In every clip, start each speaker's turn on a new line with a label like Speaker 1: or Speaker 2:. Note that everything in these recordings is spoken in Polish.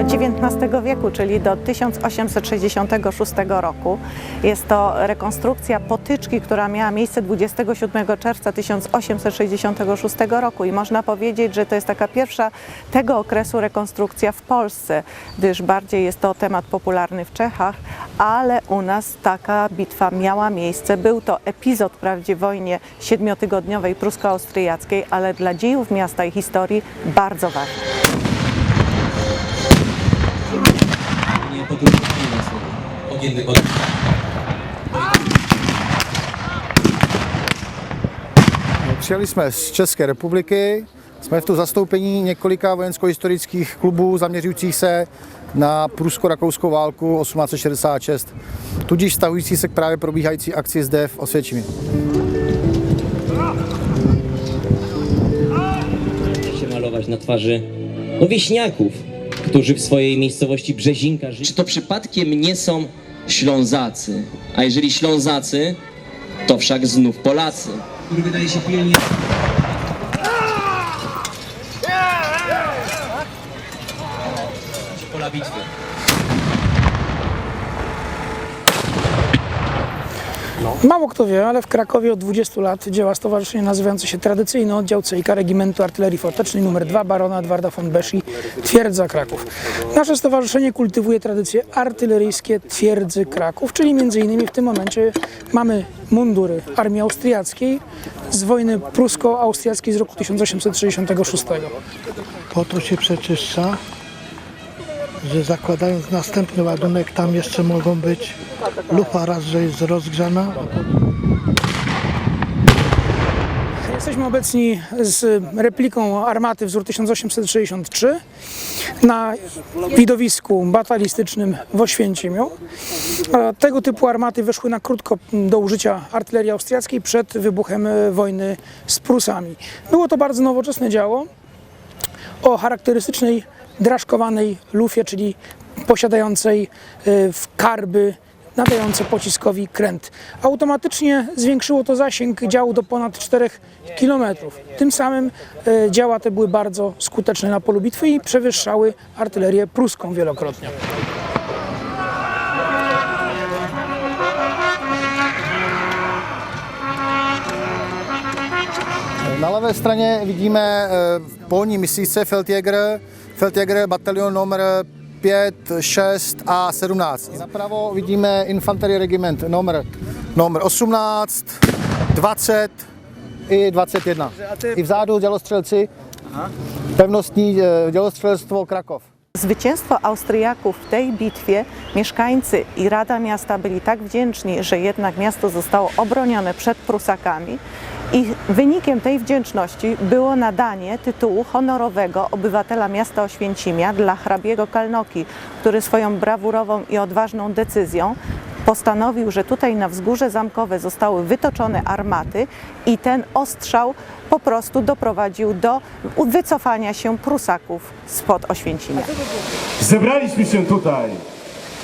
Speaker 1: XIX wieku, czyli do 1866 roku. Jest to rekonstrukcja potyczki, która miała miejsce 27 czerwca 1866 roku i można powiedzieć, że to jest taka pierwsza tego okresu rekonstrukcja w Polsce, gdyż bardziej jest to temat popularny w Czechach, ale u nas taka bitwa miała miejsce. Był to epizod wprawdzie w wojnie siedmiotygodniowej prusko-austriackiej, ale dla dziejów miasta i historii bardzo ważny.
Speaker 2: Přijeli jsme z České republiky, jsme v tu zastoupení několika vojensko-historických klubů zaměřujících se na prusko-rakouskou válku 1866, tudíž vztahující se k právě probíhající akci zde v Osvětimi.
Speaker 3: się malować na twarzy no, wieśniaków, którzy w swojej miejscowości Brzezinka żyli. Czy to przypadkiem nie są Ślązacy? A jeżeli Ślązacy, to wszak znów Polacy. Który wydaje się pilnie... Pola bitwy.
Speaker 4: Mało kto wie, ale w Krakowie od 20 lat działa stowarzyszenie nazywające się Tradycyjny Oddział CIK Regimentu Artylerii Fortecznej nr 2 barona Edwarda von Beszy Twierdza Kraków. Nasze stowarzyszenie kultywuje tradycje artyleryjskie Twierdzy Kraków, czyli m.in. w tym momencie mamy mundury armii austriackiej z wojny prusko-austriackiej z roku 1866.
Speaker 5: Po to się przeczyszcza, że zakładając następny ładunek, tam jeszcze mogą być lufa raz, że jest rozgrzana,
Speaker 4: Jesteśmy obecni z repliką armaty wzór 1863 na widowisku batalistycznym w Oświęcimiu. Tego typu armaty weszły na krótko do użycia artylerii austriackiej przed wybuchem wojny z Prusami. Było to bardzo nowoczesne działo o charakterystycznej draszkowanej lufie, czyli posiadającej e, w karby nadające pociskowi kręt. Automatycznie zwiększyło to zasięg działu do ponad 4 km. Tym samym e, działa te były bardzo skuteczne na polu bitwy i przewyższały artylerię pruską wielokrotnie.
Speaker 2: Na levé straně vidíme eh, polní misíce Feldjäger, Feldjäger batalion номер 5, 6 a 17. Napravo vidíme infanterie regiment номер, номер 18, 20 i 21. I vzadu dělostřelci, pevnostní eh, dělostřelstvo Krakov.
Speaker 1: Zwycięstwo Austriaków w tej bitwie mieszkańcy i Rada Miasta byli tak wdzięczni, że jednak miasto zostało obronione przed Prusakami i wynikiem tej wdzięczności było nadanie tytułu honorowego obywatela miasta Oświęcimia dla hrabiego Kalnoki, który swoją brawurową i odważną decyzją postanowił, że tutaj na wzgórze zamkowe zostały wytoczone armaty i ten ostrzał po prostu doprowadził do wycofania się Prusaków spod Oświęcimia.
Speaker 6: Zebraliśmy się tutaj,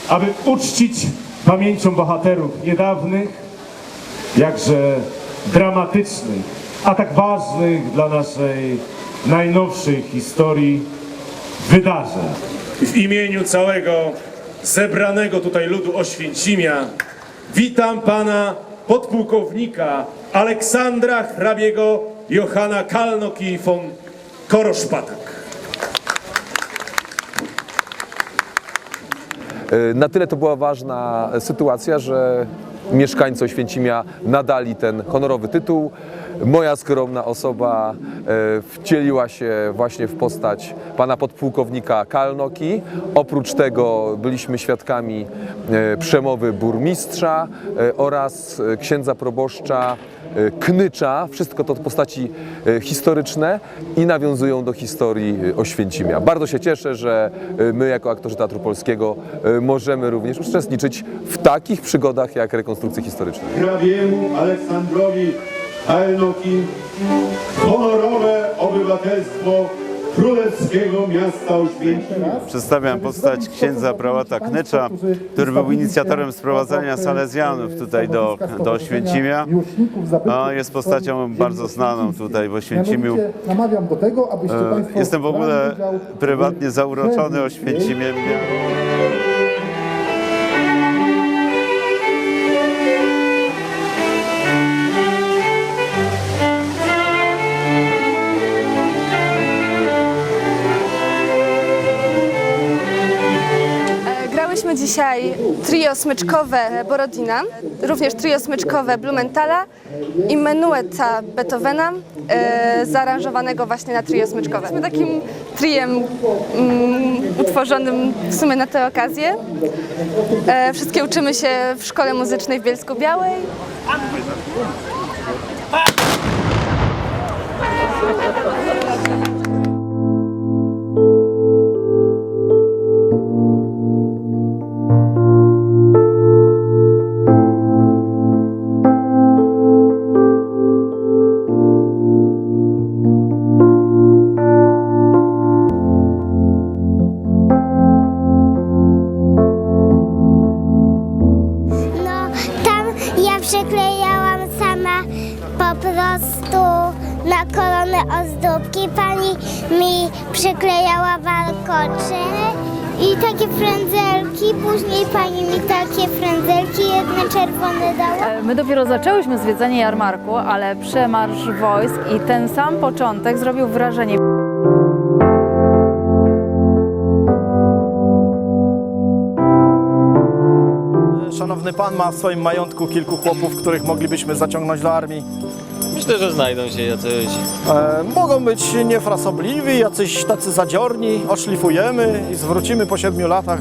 Speaker 6: aby uczcić pamięcią bohaterów niedawnych, jakże dramatycznych, a tak ważnych dla naszej najnowszej historii wydarzeń.
Speaker 7: W imieniu całego zebranego tutaj ludu Oświęcimia witam pana podpułkownika Aleksandra hrabiego Johanna Kalnoki von Koroszpatak.
Speaker 8: Y, Na tyle to była ważna sytuacja, że mieszkańcy Oświęcimia nadali ten honorowy tytuł. Moja skromna osoba e, wcieliła się właśnie w postać pana podpułkownika Kalnoki. Oprócz tego byliśmy świadkami e, przemowy burmistrza e, oraz księdza proboszcza Knycza. Wszystko to postaci historyczne i nawiązują do historii Oświęcimia. Bardzo się cieszę, że my jako aktorzy Teatru Polskiego możemy również uczestniczyć w takich przygodach jak rekonstrukcje historyczne.
Speaker 9: hrabiemu Aleksandrowi Kalnoki honorowe obywatelstwo
Speaker 6: królewskiego miasta Oświęcimia.
Speaker 9: Przedstawiam postać księdza prałata Knecza, który był inicjatorem sprowadzania Salezjanów tutaj do, do Oświęcimia. No, jest postacią bardzo znaną tutaj w Oświęcimiu. E, Jestem w ogóle prywatnie zauroczony Oświęcimiem.
Speaker 10: Grałyśmy dzisiaj trio smyczkowe Borodina, również trio smyczkowe Blumenthala i menueta Beethovena, e, zaaranżowanego właśnie na trio smyczkowe. Jesteśmy takim triem mm, utworzonym w sumie na tę okazję. E, wszystkie uczymy się w Szkole Muzycznej w Bielsku Białej.
Speaker 11: Przyklejałam sama po prostu na koronę ozdóbki. Pani mi przyklejała warkocze i takie frędzelki. Później pani mi takie frędzelki jedne czerwone dała.
Speaker 12: My dopiero zaczęłyśmy zwiedzanie jarmarku, ale przemarsz wojsk i ten sam początek zrobił wrażenie.
Speaker 13: Szanowny pan ma w swoim majątku kilku chłopów, których moglibyśmy zaciągnąć do armii.
Speaker 14: Myślę, że znajdą się jacyś.
Speaker 13: E, mogą być niefrasobliwi, jacyś tacy zadziorni, oszlifujemy i zwrócimy po siedmiu latach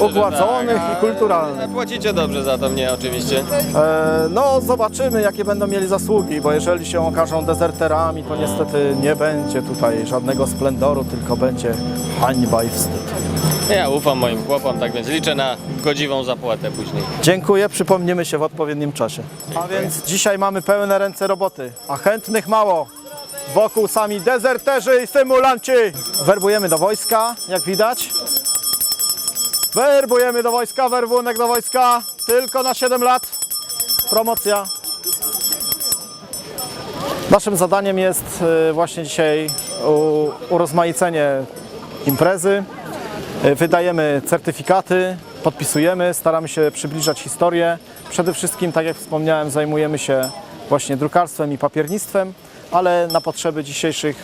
Speaker 13: ugładzonych i kulturalnych.
Speaker 14: Płacicie dobrze za to mnie oczywiście.
Speaker 13: E, no zobaczymy jakie będą mieli zasługi, bo jeżeli się okażą dezerterami, to niestety nie będzie tutaj żadnego splendoru, tylko będzie hańba i wstyd.
Speaker 14: Ja ufam moim chłopom, tak więc liczę na godziwą zapłatę później.
Speaker 13: Dziękuję, przypomnimy się w odpowiednim czasie. A więc dzisiaj mamy pełne ręce roboty, a chętnych mało. Wokół sami dezerterzy i symulanci. Werbujemy do wojska, jak widać. Werbujemy do wojska, werbunek do wojska. Tylko na 7 lat. Promocja. Naszym zadaniem jest y, właśnie dzisiaj urozmaicenie imprezy. Y, Wydajemy certyfikaty, podpisujemy, staramy się przybliżać historię. Przede wszystkim, tak jak wspomniałem, zajmujemy się właśnie drukarstwem i papiernictwem, ale na potrzeby dzisiejszych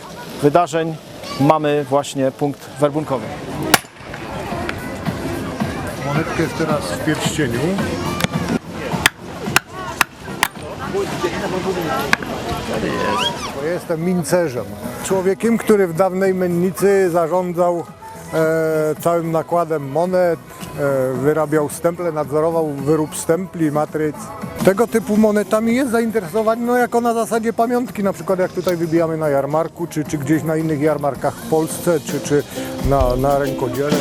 Speaker 13: wydarzeń mamy właśnie punkt werbunkowy.
Speaker 6: Monetka jest teraz w pierścieniu.
Speaker 15: Bo jestem mincerzem. Człowiekiem, który w dawnej mennicy zarządzał e, całym nakładem monet, e, wyrabiał stemple, nadzorował wyrób stempli, matryc. Tego typu monetami jest zainteresowanie, no jako na zasadzie pamiątki, na przykład jak tutaj wybijamy na jarmarku, czy, czy gdzieś na innych jarmarkach w Polsce, czy, czy na, na rękodziele.